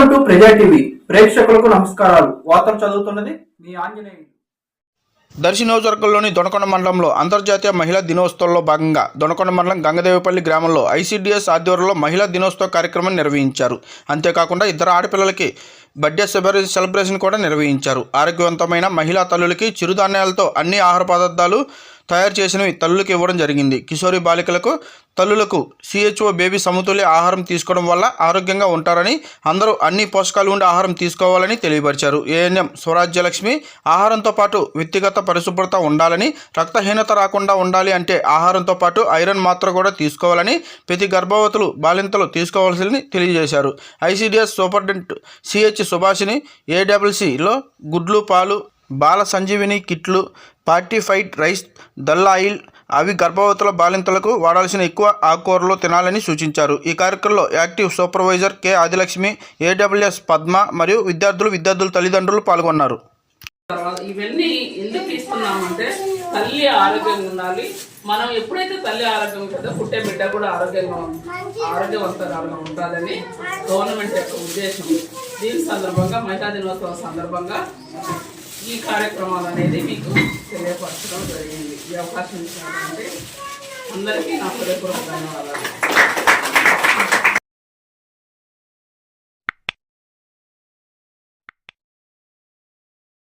Welcome to ప్రజా TV ప్రేక్షకులకు నమస్కారాలు. వార్తలు చదువుతున్నది మీ ఆంజనేయ దర్శి నియోజకవర్గంలోని దొనకొండ మండలంలో అంతర్జాతీయ మహిళా దినోత్సవంలో భాగంగా దొనకొండ మండలం గంగదేవిపల్లి గ్రామంలో ఐసీడీఎస్ ఆధ్వర్యంలో మహిళా దినోత్సవ కార్యక్రమం నిర్వహించారు. అంతేకాకుండా ఇద్దరు ఆడపిల్లలకి బర్త్డే సెలబ్రే సెలబ్రేషన్ కూడా నిర్వహించారు. ఆరోగ్యవంతమైన మహిళా తల్లులకి చిరుధాన్యాలతో అన్ని ఆహార పదార్థాలు తయారు చేసినవి తల్లులకు ఇవ్వడం జరిగింది. కిషోరి బాలికలకు తల్లులకు సిహెచ్ఓ బేబీ సమతుల్య ఆహారం తీసుకోవడం వల్ల ఆరోగ్యంగా ఉంటారని అందరూ అన్ని పోషకాలు ఉండే ఆహారం తీసుకోవాలని తెలియపరిచారు. ఏఎన్ఎం స్వరాజ్యలక్ష్మి ఆహారంతో పాటు వ్యక్తిగత పరిశుభ్రత ఉండాలని రక్తహీనత రాకుండా ఉండాలి అంటే ఆహారంతో పాటు ఐరన్ మాత్ర కూడా తీసుకోవాలని ప్రతి గర్భవతులు బాలింతలు తీసుకోవాల్సిందని తెలియజేశారు. ఐసీడీఎస్ సూపరింటెండెంట్ సిహెచ్ సుభాషిని ఏడబ్ల్యూసిలో గుడ్లు పాలు బాల సంజీవిని కిట్లు పార్టీఫైడ్ రైస్ దల్ ఆయిల్ అవి గర్భవతుల బాలింతలకు వాడాల్సిన ఎక్కువ ఆకుకూరలు తినాలని సూచించారు. ఈ కార్యక్రమంలో active supervisor K. Adilakshmi AWS Padma మరియు విద్యార్థులు విద్యార్థుల తల్లిదండ్రులు పాల్గొన్నారు. ఇవన్నీ ఎందుకు తీసుకున్నామంటే తల్లి ఆరోగ్యంగా ఉండాలి. మనం ఎప్పుడైతే తల్లి ఆరోగ్యం ఉంటుందో పుట్టే బిడ్డ కూడా ఆరోగ్యంగా ఉం- ఉండాలని గవర్నమెంట్ యొక్క ఉద్దేశం. దీని సందర్భంగా మహిళా దినోత్సవం సందర్భంగా ఈ కార్యక్రమాలు అనేది మీకు తెలియపరచడం జరిగింది. ఈ అవకాశం ఇచ్చినటువంటి అందరికీ నా హృదయపూర్వక ధన్యవాదాలు.